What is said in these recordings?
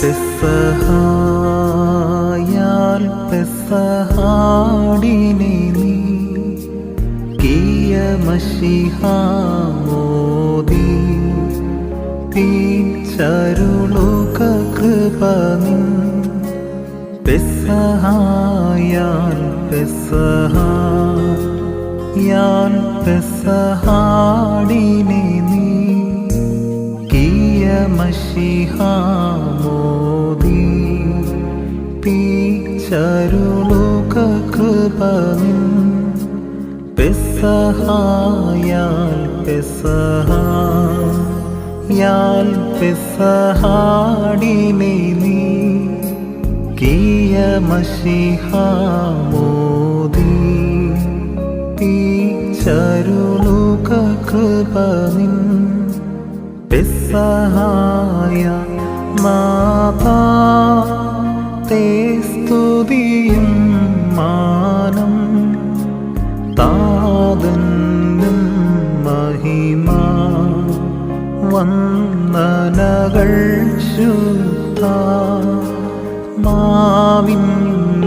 പെസഹായാൽ പെസഹാടിനെ നീ കിയമഷിഹാമോദി തീച്ചരുളുക കൃപ നിൻ. പെസഹായാൽ പെസഹായാൽ പെസഹാടിനെ നീ കിയമഷിഹാമോദി തീച്ചരുളുക കൃപ നിൻ പെസഹായാൽ പെസഹായാൽ പെസഹാടിനെ നീ കിയമഷിഹാമോദി തീച്ചരുളുക കൃപ നിൻ പെസഹായ നാഥാ തേ സ്തുതിയും മാനം താതന്നും മഹിമ വന്ദനകൾ ശുദ്ധ മാവിന്നും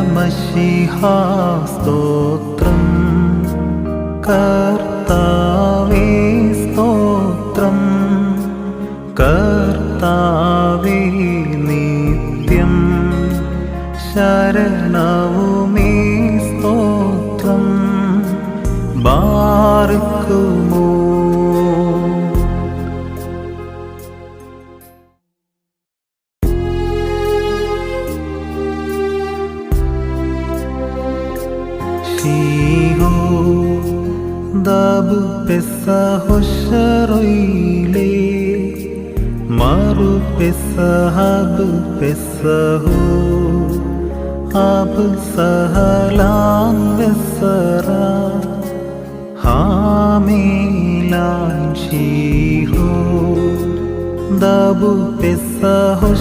പ്രാതനമശിഹാസ്തോത്രം കർത്താവേ സ്തോത്രം. കർത്താവേ നിത്യം ശരണവുമേ സ്തോത്രം. ബാർക്കുമോ ദബ് പെസഹൊഷറൊയിലേ മറു പെസഹബ് പെസഹോ അബ് സഹലാൻ വെസറ ഹാമേലാൻ ശീഹോ. ദബു പെസഹൊഷറൊയിലേ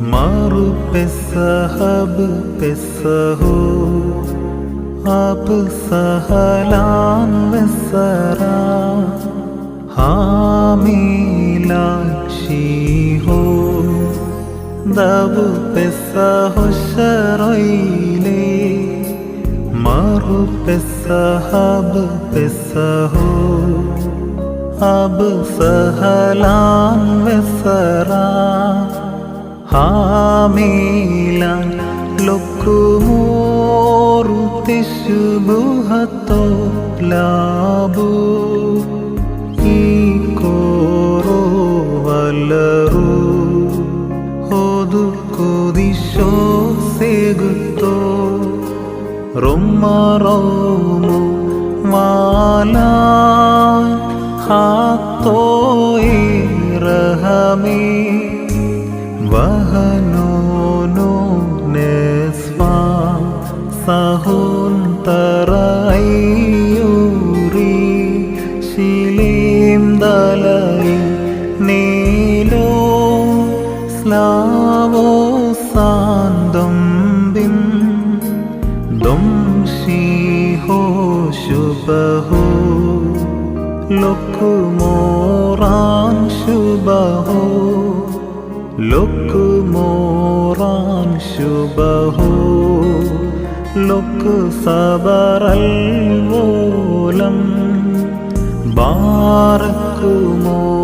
മറു പെസഹബ് പെസഹോ അബ് സഹലാൻ വെസറ ഹാമീലാൻ ശീഹോ ദബു പെസഹൊഷറൊയിലേ മറു പെസഹബ് പെസഹോ അബ് സഹലാൻ വെസറ ഹാമീലാൻ ലൊക്കുമോറു തിശുബുഹത്തോ ലാബു ഈ കോറോ വലറു ഹോദു കൊതിശോ സെഗുത്തോ റൊമ്മറോമു മാലാ. ഹാത്തോയി റഹമേ വഹനോനോ നെസ്വാ സഹോൻ ലൊക്കുമോറാൻ ശുഭഹോ? ലൊക്കുമോറാൻ ശുഭഹോ? ലൊക്കു സബറൽ വോലം ബാറക്കുമോ?